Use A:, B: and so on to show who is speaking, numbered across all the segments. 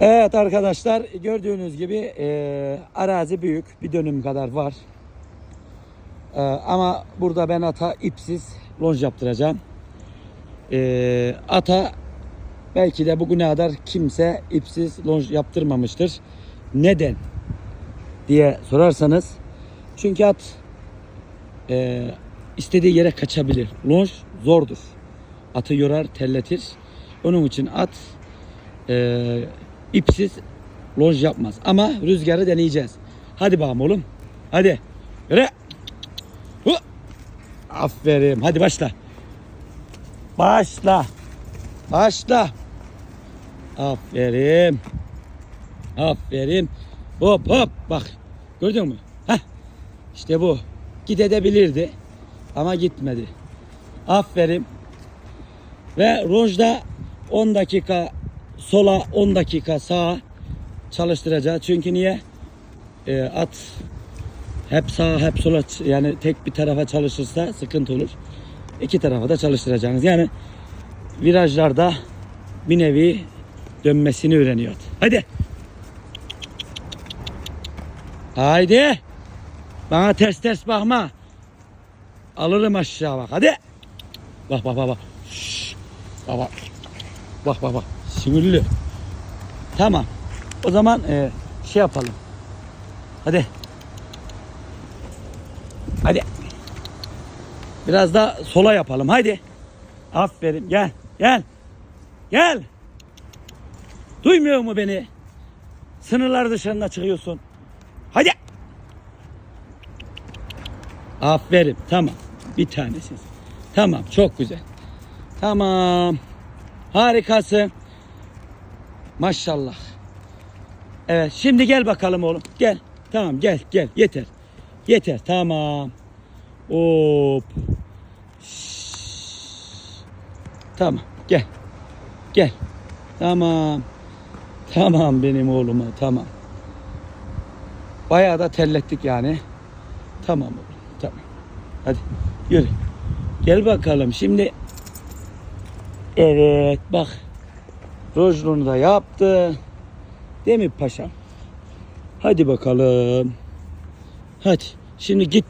A: Evet arkadaşlar gördüğünüz gibi e, arazi büyük bir dönüm kadar var. E, ama burada ben ata ipsiz lonj yaptıracağım. E, ata belki de bugüne kadar kimse ipsiz lonj yaptırmamıştır. Neden diye sorarsanız çünkü at e, istediği yere kaçabilir. Lonj zordur. Atı yorar, terletir. Onun için at e, ipsiz lonj yapmaz. Ama rüzgarı deneyeceğiz. Hadi bakalım oğlum. Hadi. Yürü. Hu. Aferin. Hadi başla. Başla. Başla. Aferin. Aferin. Hop hop. Bak. Gördün mü? Heh. İşte bu. Gidebilirdi. Ama gitmedi. Aferin. Ve rojda 10 dakika sola 10 dakika sağa çalıştıracağız. Çünkü niye? Ee, at hep sağa hep sola yani tek bir tarafa çalışırsa sıkıntı olur. İki tarafa da çalıştıracaksınız. Yani virajlarda bir nevi dönmesini öğreniyor. Hadi. Haydi. Bana ters ters bakma. Alırım aşağı bak. Hadi. Bak bak bak bak. Şşş. Baba. Bak bak bak. Sinirli. Tamam. O zaman e, şey yapalım. Hadi. Hadi. Biraz da sola yapalım. Hadi. Aferin. Gel. Gel. Gel. Duymuyor mu beni? Sınırlar dışına çıkıyorsun. Hadi. Aferin. Tamam. Bir tanesiz. Tamam. Çok güzel. Tamam. Harikasın. Maşallah. Evet. Şimdi gel bakalım oğlum. Gel. Tamam gel gel. Yeter. Yeter. Tamam. Hop. Tamam. Gel. Gel. Tamam. Tamam benim oğluma. Tamam. Bayağı da terlettik yani. Tamam oğlum. Tamam. Hadi yürü. Gel bakalım. Şimdi Evet bak. Rojlunu da yaptı. Değil mi paşam? Hadi bakalım. Hadi. Şimdi git.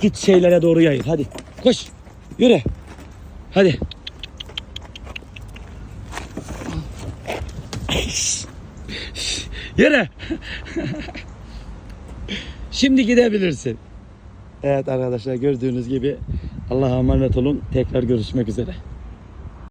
A: Git şeylere doğru yayıl. Hadi. Koş. Yürü. Hadi. Yürü. Şimdi gidebilirsin. Evet arkadaşlar gördüğünüz gibi Allah'a emanet olun. Tekrar görüşmek üzere.